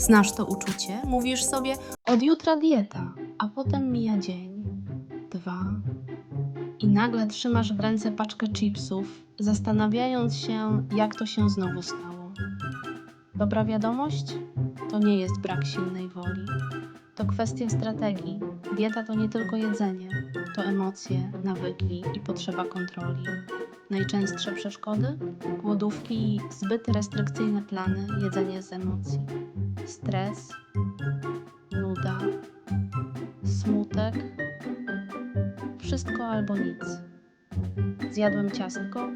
Znasz to uczucie? Mówisz sobie od jutra dieta, a potem mija dzień, dwa i nagle trzymasz w ręce paczkę chipsów, zastanawiając się, jak to się znowu stało. Dobra wiadomość? To nie jest brak silnej woli. To kwestia strategii. Dieta to nie tylko jedzenie, to emocje, nawyki i potrzeba kontroli. Najczęstsze przeszkody? Głodówki i zbyt restrykcyjne plany, jedzenie z emocji. Stres, nuda, smutek, wszystko albo nic. Zjadłem ciastko,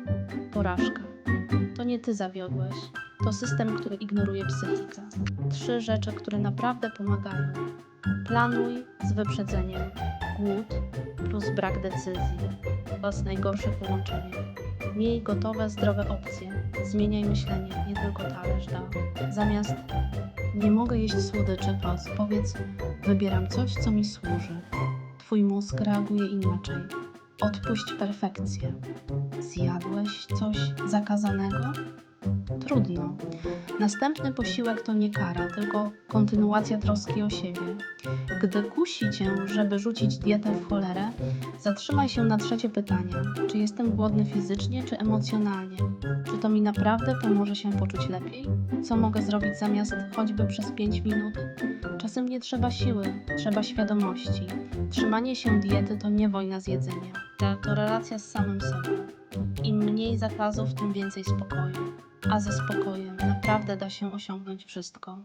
porażka. To nie ty zawiodłeś, to system, który ignoruje psychikę. Trzy rzeczy, które naprawdę pomagają. Planuj z wyprzedzeniem. Głód plus brak decyzji. Jest najgorsze połączenie. Miej gotowe, zdrowe opcje. Zmieniaj myślenie, nie tylko talerz da. Zamiast nie mogę jeść słodyczy, pos, powiedz wybieram coś, co mi służy. Twój mózg reaguje inaczej. Odpuść perfekcję. Zjadłeś coś zakazanego? Trudno. Następny posiłek to nie kara, tylko kontynuacja troski o siebie. Gdy kusi cię, żeby rzucić dietę w cholerę, zatrzymaj się na trzecie pytanie: czy jestem głodny fizycznie, czy emocjonalnie? Czy to mi naprawdę pomoże się poczuć lepiej? Co mogę zrobić zamiast choćby przez 5 minut? Czasem nie trzeba siły, trzeba świadomości. Trzymanie się diety to nie wojna z jedzeniem, to relacja z samym sobą. Im mniej zakazów, tym więcej spokoju. A ze spokojem naprawdę da się osiągnąć wszystko.